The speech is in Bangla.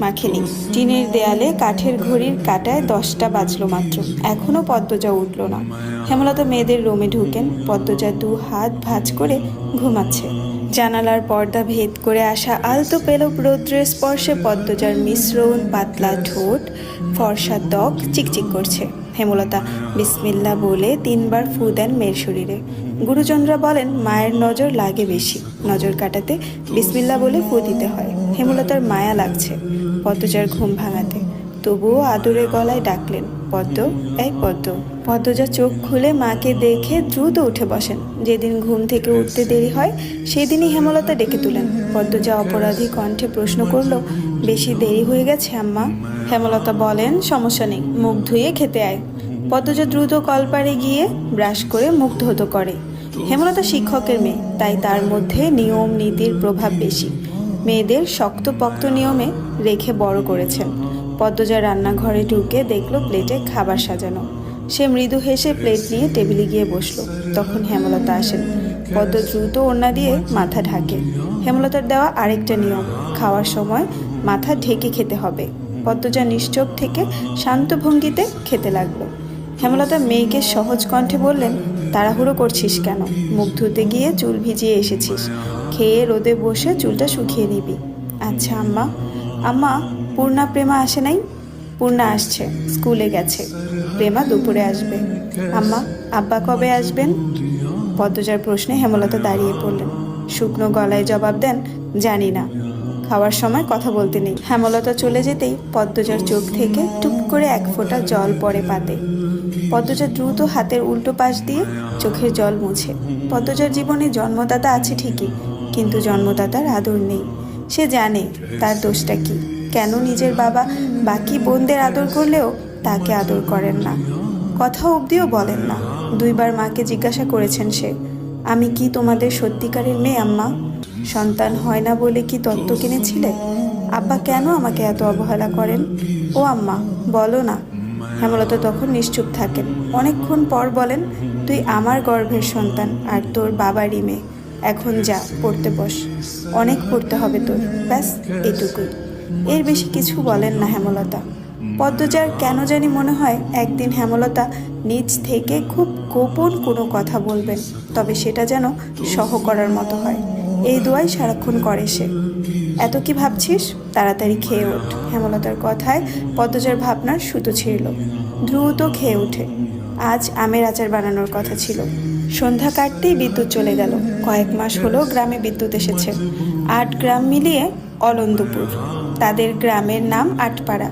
মাখেনি। টিনের দেয়ালে কাঠের ঘড়ির কাটায় দশটা বাজলো মাত্র। এখনও পদ্মজা উঠল না। হেমলতা মেয়েদের রুমে ঢুকেন। পদ্মজা দু হাত ভাঁজ করে ঘুমাচ্ছে। জানালার পর্দা ভেদ করে আসা আলতো পেল রৌদ্রের স্পর্শে পদ্মজার মিশ্রণ পাতলা ঠোঁট, ফর্সা ত্বক চিকচিক করছে। হেমলতা বিসমিল্লা বলে তিনবার ফু দেন মেয়ের শরীরে। গুরুজনরা বলেন, মায়ের নজর লাগে বেশি। নজর কাটাতে বিসমিল্লা বলে ফু দিতে হয়। হেমলতার মায়া লাগছে পদ্মজার ঘুম ভাঙাতে। তবুও আদুরে গলায় ডাকলেন পদ্ম এই পদ্ম। পদ্মজা চোখ খুলে মাকে দেখে দ্রুত উঠে বসেন। যেদিন ঘুম থেকে উঠতে দেরি হয় সেদিনই হেমলতা ডেকে তুলেন। পদ্মজা অপরাধী কণ্ঠে প্রশ্ন করল বেশি দেরি হয়ে গেছে আম্মা? হেমলতা বলেন সমস্যা নেই মুখ ধুয়ে খেতে আয়। পদ্মজা দ্রুত কলপারে গিয়ে ব্রাশ করে মুখ ধুতো করে। হেমলতা শিক্ষকের মেয়ে তাই তার মধ্যে নিয়ম নীতির প্রভাব বেশি। মেয়েদের শক্তপোক্ত নিয়মে রেখে বড় করেছেন। পদ্মজা রান্নাঘরে ঢুকে দেখল প্লেটে খাবার সাজানো। সে মৃদু হেসে প্লেট নিয়ে টেবিলে গিয়ে বসল। তখন হেমলতা আসেন। পদ্ম দ্রুত ওড়না দিয়ে মাথা ঢাকে। হেমলতার দেওয়া আরেকটা নিয়ম, খাওয়ার সময় মাথা ঢেকে খেতে হবে। পদ্মজা নিশ্চোপ থেকে শান্ত ভঙ্গিতে খেতে লাগল। হেমলতা মেয়েকে সহজ কণ্ঠে বললেন, তাড়াহুড়ো করছিস কেন? মুখ ধুতে গিয়ে চুল ভিজিয়ে এসেছিস। খেয়ে রোদে বসে চুলটা শুকিয়ে নিবি। আচ্ছা আম্মা। আম্মা, পূর্ণা, প্রেমা আসে নাই? পূর্ণা আসছে, স্কুলে গেছে। প্রেমা দুপুরে আসবে। আম্মা, আব্বা কবে আসবেন? পদ্মজার প্রশ্নে হেমলতা দাঁড়িয়ে পড়লেন। শুকনো গলায় জবাব দেন, জানি না। খাওয়ার সময় কথা বলতে নেই। হেমলতা চলে যেতেই পদ্মজার চোখ থেকে টুপ করে এক ফোঁটা জল পড়ে পাতে। পদ্মজা দ্রুত হাতের উল্টো পাশ দিয়ে চোখের জল মুছে। পদ্মজার জীবনে জন্মদাতা আছে ঠিকই, কিন্তু জন্মদাতার আদর নেই। সে জানে তার দোষটা কি। কেন নিজের বাবা বাকি বোনদের আদর করলেও তাকে আদর করেন না? কথা অবধিও বলেন না। দুইবার মাকে জিজ্ঞাসা করেছেন সে, আমি কি তোমাদের সত্যিকারের মেয়ে, আম্মা? সন্তান হয় না বলে কি তত্ত্ব কিনেছিলে? আব্বা কেন আমাকে এত অবহেলা করেন? ও আম্মা, বলো না। হেমলতা তখন নিশ্চুপ থাকেন। অনেকক্ষণ পর বলেন, তুই আমার গর্ভের সন্তান আর তোর বাবারই মেয়ে। এখন যা, পড়তে বস। অনেক পড়তে হবে তোর। ব্যাস, এটুকুই। এর বেশি কিছু বলেন না হেমলতা। পদ্মজার কেন জানি মনে হয় একদিন হেমলতা নিজ থেকে খুব গোপন কোনো কথা বলবেন, তবে সেটা যেন সহ করার মতো হয়। এই দোয়াই সারাক্ষণ করে সে। এত কি ভাবছিস? তাড়াতাড়ি খেয়ে ওঠ হেমলতার কথায় পদ্মজার ভাবনার সুতো ছিঁড়ল। দ্রুত খেয়ে ওঠে আজ আমের আচার বানানোর কথা ছিল। সন্ধ্যা কাটতেই বিদ্যুৎ চলে গেল। কয়েক মাস হলো গ্রামে বিদ্যুৎ এসেছে। আট গ্রাম মিলিয়ে অলন্দপুর। তাদের গ্রামের নাম আটপাড়া।